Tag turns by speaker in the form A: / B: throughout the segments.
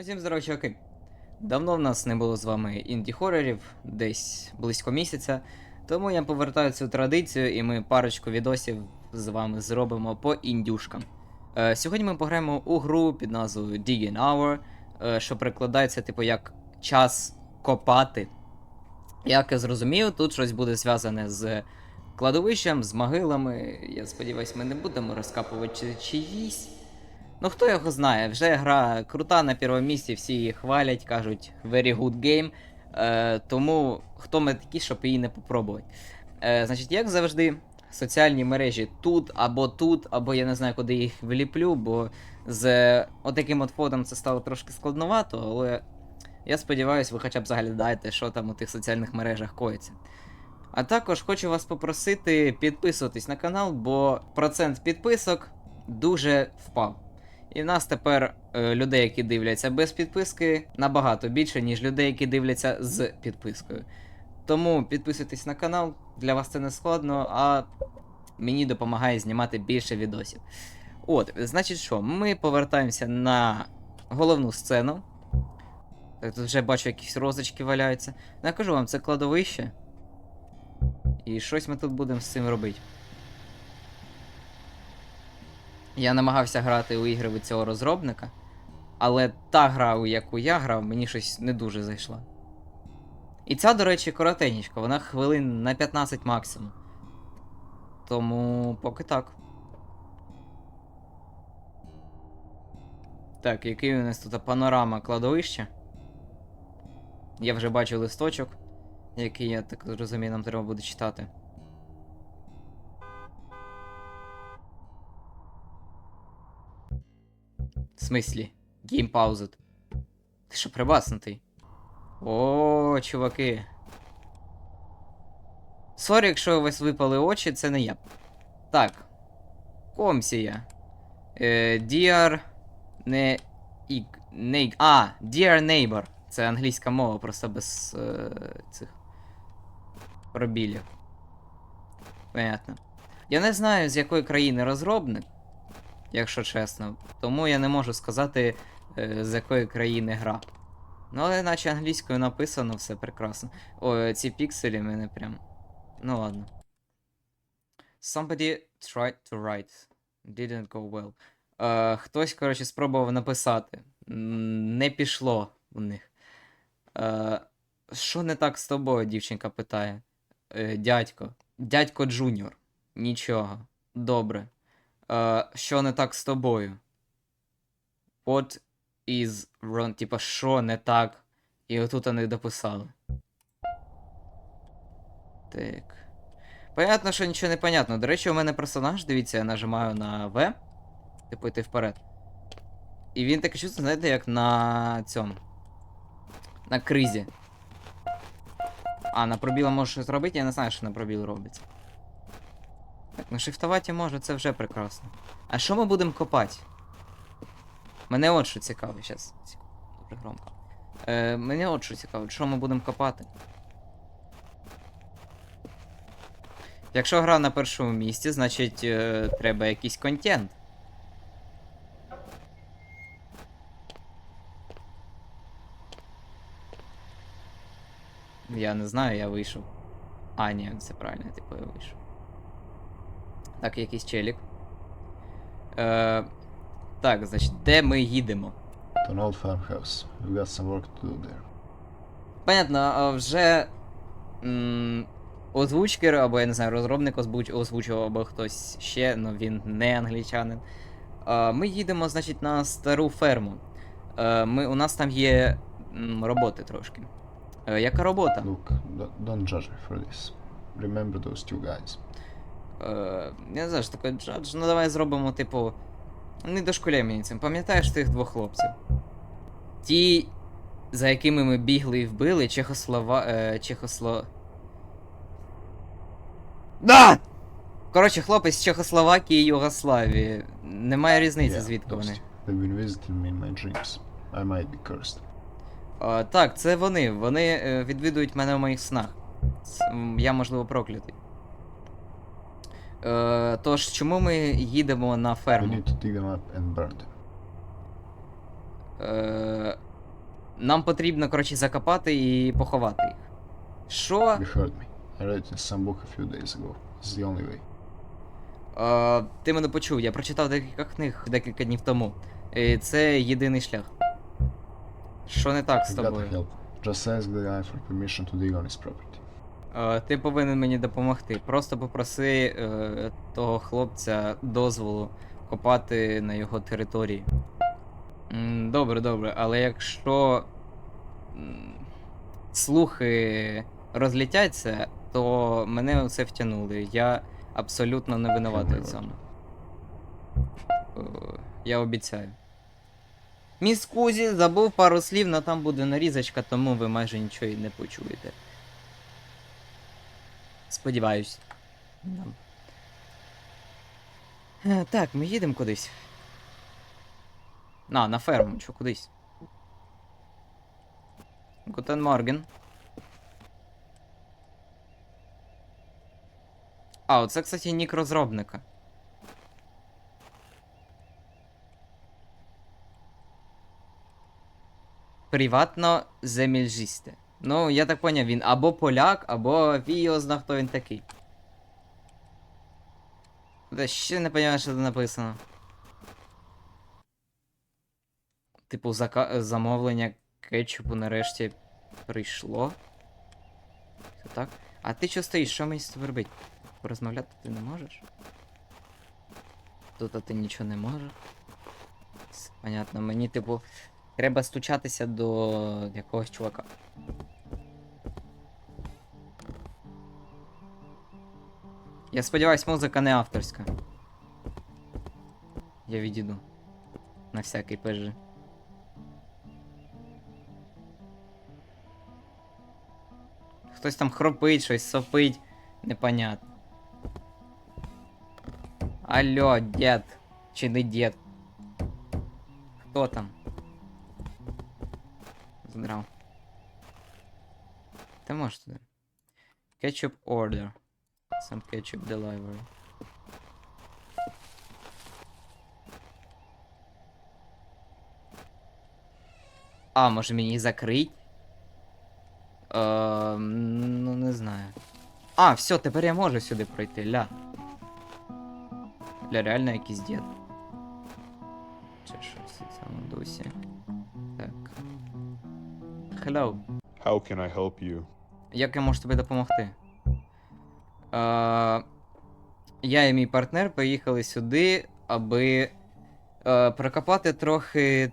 A: Усім здорово, чуваки. Давно в нас не було з вами інді-хорорів, десь близько місяця. Тому я повертаю цю традицію, і ми парочку відосів з вами зробимо по індюшкам. Е, сьогодні ми пограємо у гру під назвою Digging Hour, е, що перекладається, типу, як час копати. Як я зрозумів, тут щось буде зв'язане з кладовищем, з могилами. Я сподіваюся, ми не будемо розкапувати чиїсь. Ну хто його знає, вже гра крута на першому місці, всі її хвалять, кажуть very good game. Е, тому хто ми такі, щоб її не попробувати. Е, значить, як завжди, соціальні мережі тут або тут, або я не знаю, куди їх вліплю, бо з отаким от фотом це стало трошки складновато, але я сподіваюся, ви хоча б заглядаєте, що там у тих соціальних мережах коїться. А також хочу вас попросити підписуватись на канал, бо процент підписок дуже впав. І в нас тепер е, людей, які дивляться без підписки, набагато більше, ніж людей, які дивляться з підпискою. Тому підписуйтесь на канал, для вас це не складно, а мені допомагає знімати більше відосів. От, значить що, ми повертаємося на головну сцену. Так, тут вже бачу, якісь розочки валяються. Ну, я кажу вам, це кладовище. І щось ми тут будемо з цим робити. Я намагався грати у ігри від цього розробника, але та гра, у яку я грав, мені щось не дуже зайшла. І ця, до речі, коротенька, вона хвилин на 15 максимум. Тому поки так. Так, який у нас тут панорама кладовища? Я вже бачу листочок, який, я так розумію, нам треба буде читати. В смислі? Гейм паузит. Ти що, прибаснутий? О, чуваки. Сорі, якщо у вас випали очі, це не я. Так. Комсія. Е, dear... Не... Ік... Не... А, Dear Neighbor. Це англійська мова, просто без е, цих пробілів. Понятно. Я не знаю, з якої країни розробник, якщо чесно. Тому я не можу сказати, е, з якої країни гра. Ну, але наче англійською написано все прекрасно. Ой, ці пікселі мене прям. Ну ладно. Somebody tried to write. Didn't go well. Е, хтось, коротше, спробував написати. Не пішло у них. Е, що не так з тобою, дівчинка питає. Е, дядько. Дядько Джуніор. Нічого. Добре. Е, що не так з тобою? What is wrong? Типа, що не так? І отут вони дописали. Так. Понятно, що нічого не понятно. До речі, у мене персонаж, дивіться, я нажимаю на V. Типу йти вперед. І він таке чувство, знаєте, як на цьому. На кризі. А, на пробіла може щось робити, я не знаю, що на пробіл робиться. Так, на шифтоваті може, це вже прекрасно. А що ми будемо копати? Мене от що цікавить, зараз. Добре громко. Е, мене от що цікавить, що ми будемо копати. Якщо гра на першому місці, значить е, треба якийсь контент. Я не знаю, я вийшов. А, ні, це правильно, типу я вийшов. Так, якийсь челік. Е, так, значить, де ми їдемо?
B: To an old farmhouse. We've got some work to do there.
A: Понятно, а вже м, озвучкер, або я не знаю, розробник озвуч, озвучував, або хтось ще, але він не англічанин. А, ми їдемо, значить, на стару ферму. Е, ми, у нас там є м, роботи трошки. Е, яка робота?
B: Look, don't judge me for this. Remember those two guys.
A: Е, я не знаю, що таке джадж. Ну давай зробимо, типу. Не дошкуляй мені цим. Пам'ятаєш тих двох хлопців? Ті, за якими ми бігли і вбили, Чехослова. Е, Чехосло. Да! Коротше, хлопець з Чехословакії і Югославії. Немає різниці,
B: Yeah,
A: звідки вони.
B: They've been visiting me in my dreams. I might be cursed.
A: А, так, це вони. Вони е, відвідують мене в моїх снах. Я, можливо, проклятий. Е, тож, чому ми їдемо на
B: We need to dig them up and burn them.
A: Е, нам потрібно, коротше, закопати і поховати їх. Що?
B: You heard me. I read it in some book a few days ago. It's the only way.
A: Е, ти мене почув, я прочитав декілька книг декілька днів тому. І це єдиний шлях. Що не так з
B: I gotta
A: тобою?
B: help. Just ask the guy for permission to dig on his property.
A: Е, ти повинен мені допомогти. Просто попроси е, того хлопця дозволу копати на його території. Добре, добре, але якщо слухи розлітяться, то мене у це втягнули. Я абсолютно не винуватий в цьому. Е, Я обіцяю. Міс Кузі забув пару слів, але там буде нарізочка, тому ви майже нічого і не почуєте. Сподіваюсь. Да. Е, Так, ми їдемо кудись. На, на ферму, чи кудись. Гутен Морген. А, оце, кстати, нік розробника. Приватно земельжісте. Ну, я так поняв, він або поляк, або фій його зна, хто він такий. Та ще не розумію, що тут написано. Типу, зака... замовлення кетчупу нарешті прийшло. Це так? А ти що стоїш? Що мені з тобою робити? Порозмовляти ти не можеш? Тут а ти нічого не можеш. Понятно, мені, типу, треба стучатися до якогось чувака. Я сподіваюсь, музика не авторська. Я відійду. На всякий пежи. Хтось там хропить, щось сопить. Непонятно. Алло, дед. Чи не дед? Хто там? Здрав. Ти можеш туди. Ketchup order. Some ketchup delivery. А, може мені закрить? Е, ну, не знаю. А, все, тепер я можу сюди пройти, ля. Ля, реально якийсь дід. Чи щось у цьому дусі. Так. Hello.
C: How can I help you?
A: Як я можу тобі допомогти? Я і мій партнер поїхали сюди, аби е, прокопати трохи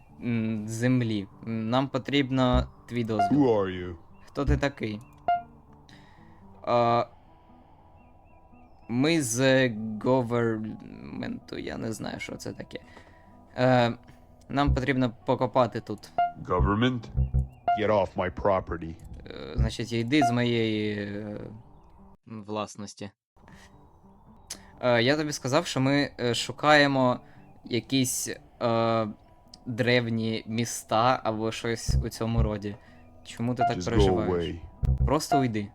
A: землі. Нам потрібно твій дозвіл.
C: Who are you?
A: Хто ти такий? Ми з говерменту, я не знаю, що це таке. Е, нам потрібно покопати тут.
C: Government? Get off my property.
A: Е, Значить, йди з моєї власності. Е, я тобі сказав, що ми е, шукаємо якісь е, древні міста або щось у цьому роді. Чому ти так
C: Just
A: переживаєш? Просто уйди.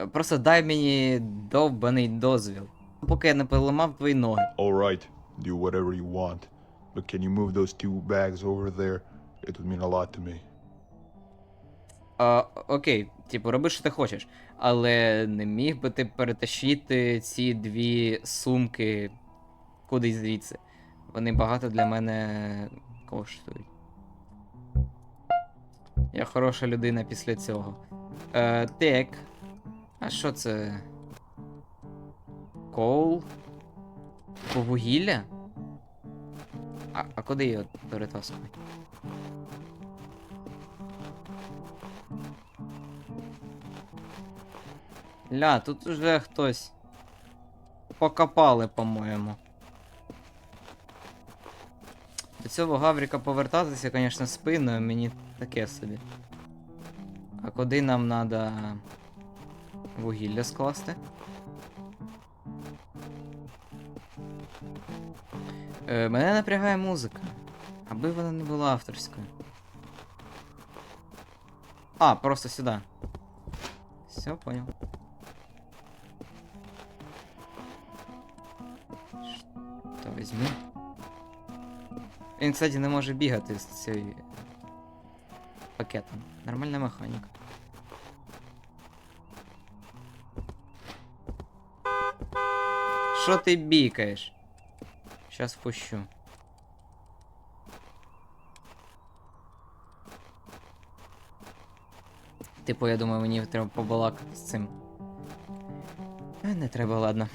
A: Е, Просто дай мені довбаний дозвіл. Поки я не поламав твої ноги.
C: Alright, do whatever you want. But can you move those two bags over there? It would mean a lot to me.
A: А, окей, типу, роби, що ти хочеш. Але не міг би ти перетащити ці дві сумки кудись звідси. Вони багато для мене коштують. Я хороша людина після цього. Е, так. А що це? Коул? По вугілля? А, а куди його перетаскувати? Ля, тут уже хтось покопали, по-моєму. До цього Гавріка повертатися, звісно, спиною, мені таке собі. А куди нам треба вугілля скласти? Е, мене напрягає музика. Аби вона не була авторською. А, просто сюди. Все, понял. Что возьми? Він, кстати, не може бігати з цією пакетом. Нормальна механіка. Що ти бікаєш? Щас впущу. Типу, я думаю, мені треба побалакати з цим. Е, Не треба, ладно.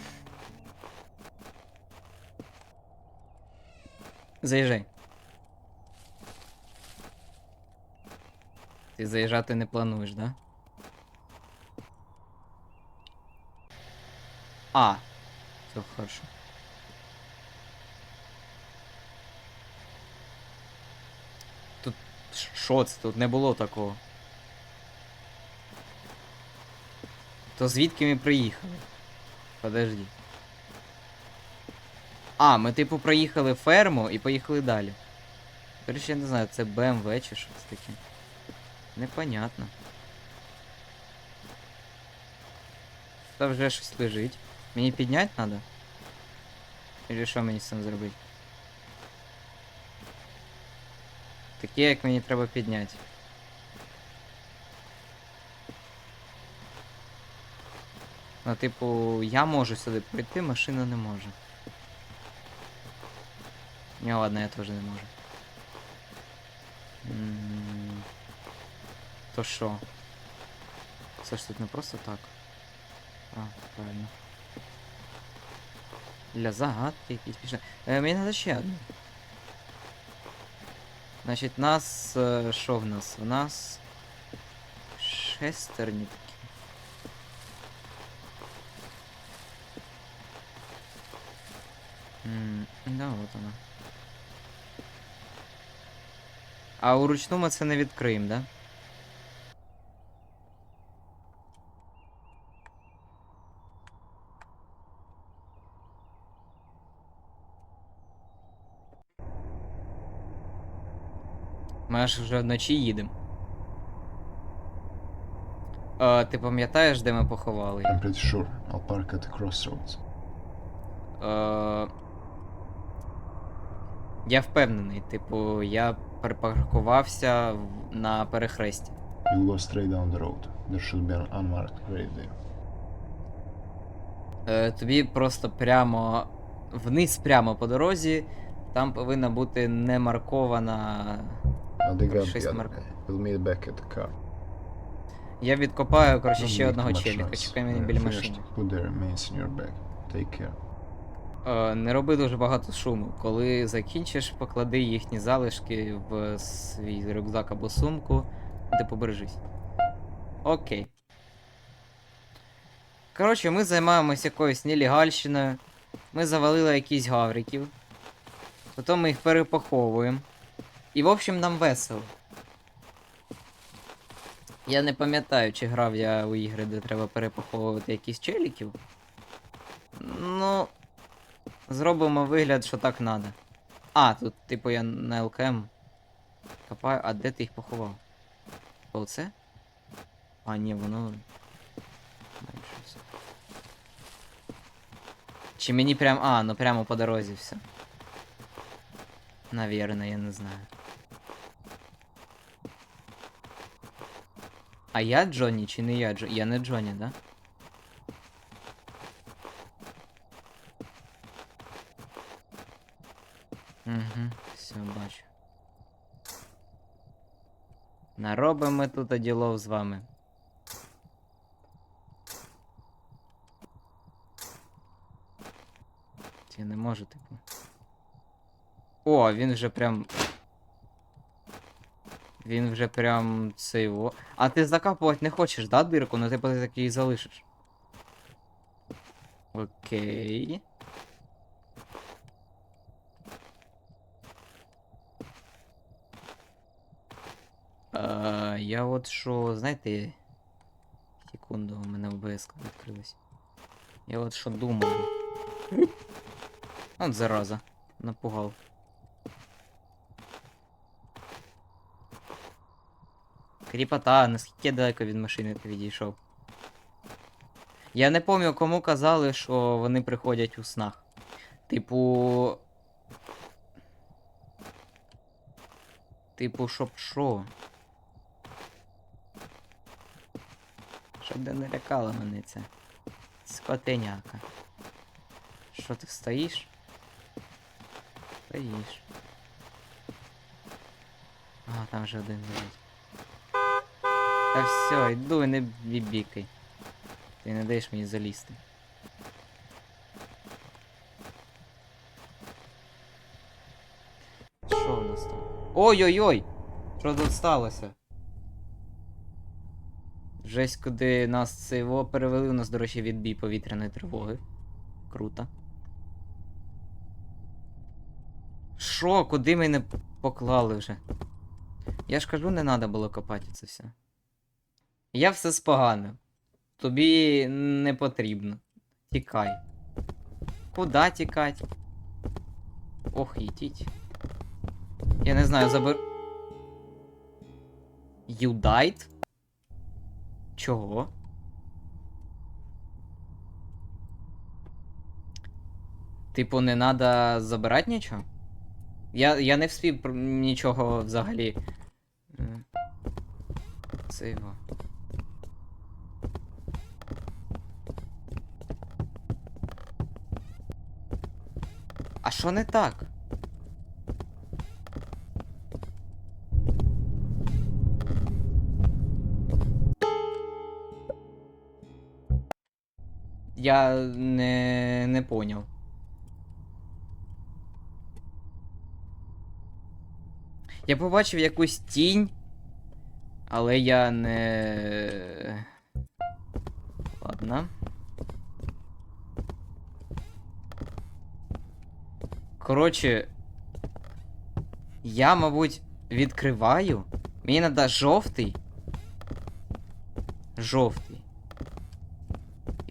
A: Заїжджай. Ти заїжджати не плануєш, да? А. Все хорошо. Тут що це? Тут не було такого. То звідки ми приїхали? Подожди. А, ми типу проїхали ферму і поїхали далі. Короче, я не знаю, це БМВ чи щось таке. Непонятно. Та вже щось лежить. Мені підняти треба? Или що мені з цим зробити? Таке, як мені треба підняти. Ну, типу, я можу сюди прийти, машина не може. Ні, ладно, я теж не можу. М, То що? Це ж тут не просто так. А, правильно. Для загадки якісь пішли. Е, мені треба ще одну. Значить, нас. е, Що в нас? У нас. Шестерні такі. М, Да, от вона. А уручну ми це не відкриємо, да? Ми аж вже вночі їдемо. Ти пам'ятаєш, де ми поховали?
B: I'm pretty sure. I'll park at the crossroads.
A: Е, я впевнений, типу, я припаркувався на перехресті.
B: You'll go straight down the road. There should be an unmarked grave there.
A: Е, тобі просто прямо вниз, прямо по дорозі, там повинна бути не маркована. Щось марк-.
B: We'll meet back at the car.
A: Я відкопаю, коротше, ще одного челіка. Чекай мене біля машини.
B: Put their remains in your bag. Take care.
A: Е, не роби дуже багато шуму. Коли закінчиш, поклади їхні залишки в свій рюкзак або сумку, де побережись. Окей. Коротше, ми займаємось якоюсь нелегальщиною. Ми завалили якісь гавриків. Потім ми їх перепаховуємо. І в общем нам весело. Я не пам'ятаю, чи грав я у ігри, де треба перепаховувати якісь челіків. Ну. Зробимо вигляд, що так надо. А, тут, типу, я на ЛКМ копаю. А де ти їх поховав? Оце? А, ні, воно. Чи мені прям. А, ну прямо по дорозі все. Навірно, я не знаю. А я Джонні чи не я Джонні? Я не Джонні, да? Угу, все, бачу. Наробимо ми тут ділов з вами. Я не можу, типу. О, він вже прям. Він вже прям цей во. А ти закапувати не хочеш, да, дирку? Ну типу ти такий залишиш. Окей. А, я от що, знаєте. Секунду, у мене ОБС відкрилась. Я от що думаю. От зараза. Напугав. Кріпота, наскільки далеко від машини ти відійшов. Я не пам'ятаю, кому казали, що вони приходять у снах. Типу. Типу, щоб що? Щоб де не лякала мене ця скотеняка. Що ти стоїш? Стоїш. А, там вже один лежить. Та все, йду і не бібікай. Ти не даєш мені залізти. Що у нас там? Ой-ой-ой! Що тут сталося? Жесть, куди нас це його перевели, у нас, до речі, відбій повітряної тривоги. Круто. Що? Куди мене поклали вже? Я ж кажу, не треба було копати це все. Я все споганив. Тобі не потрібно. Тікай. Куда тікать? Ох, йдіть. Я не знаю, забер. You died? Чого? Типу, не надо забирати нічого? Я, я не вспів нічого взагалі. Е, Це його. А що не так? Я не, не поняв. Я побачив якусь тінь, але я не. Ладно. Коротше. Я, мабуть, відкриваю. Мені треба жовтий. Жовтий.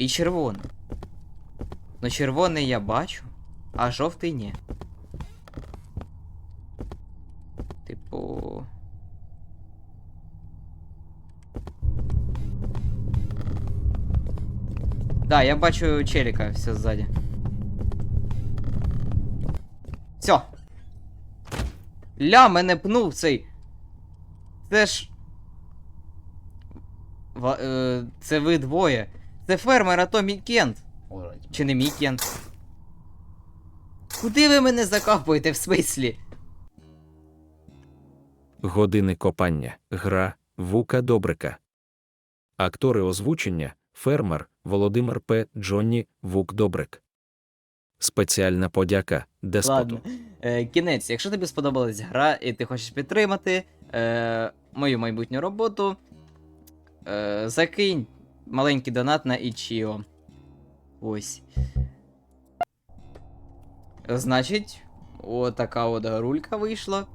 A: І червоний. Ну червоний я бачу, а жовтий ні. Типу. Да, я бачу челика все ззаді. Все. Ля, мене пнув цей. Це ж. Е, це ви двоє. Це фермер, а то мій кент. Чи не мій кент? Куди ви мене закапуєте в смислі?
D: Години копання. Гра Вука Добрика. Актори озвучення Фермер Володимир П. Джонні Вук Добрик. Спеціальна подяка Деспоту.
A: Ладно. Е, кінець, якщо тобі сподобалась гра і ти хочеш підтримати е, мою майбутню роботу, е, закинь маленький донат на Ічіо. Ось. Значить, отака от рулька вийшла.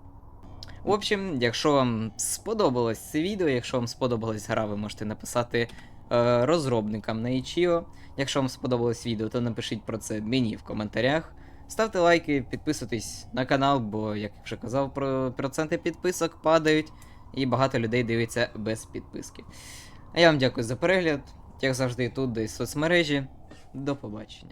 A: В общем, якщо вам сподобалось це відео, якщо вам сподобалась гра, ви можете написати е, розробникам на Ічіо. Якщо вам сподобалось відео, то напишіть про це мені в коментарях. Ставте лайки, підписуйтесь на канал, бо, як я вже казав, про проценти підписок падають, і багато людей дивиться без підписки. А я вам дякую за перегляд. Як завжди, тут десь соцмережі. До побачення.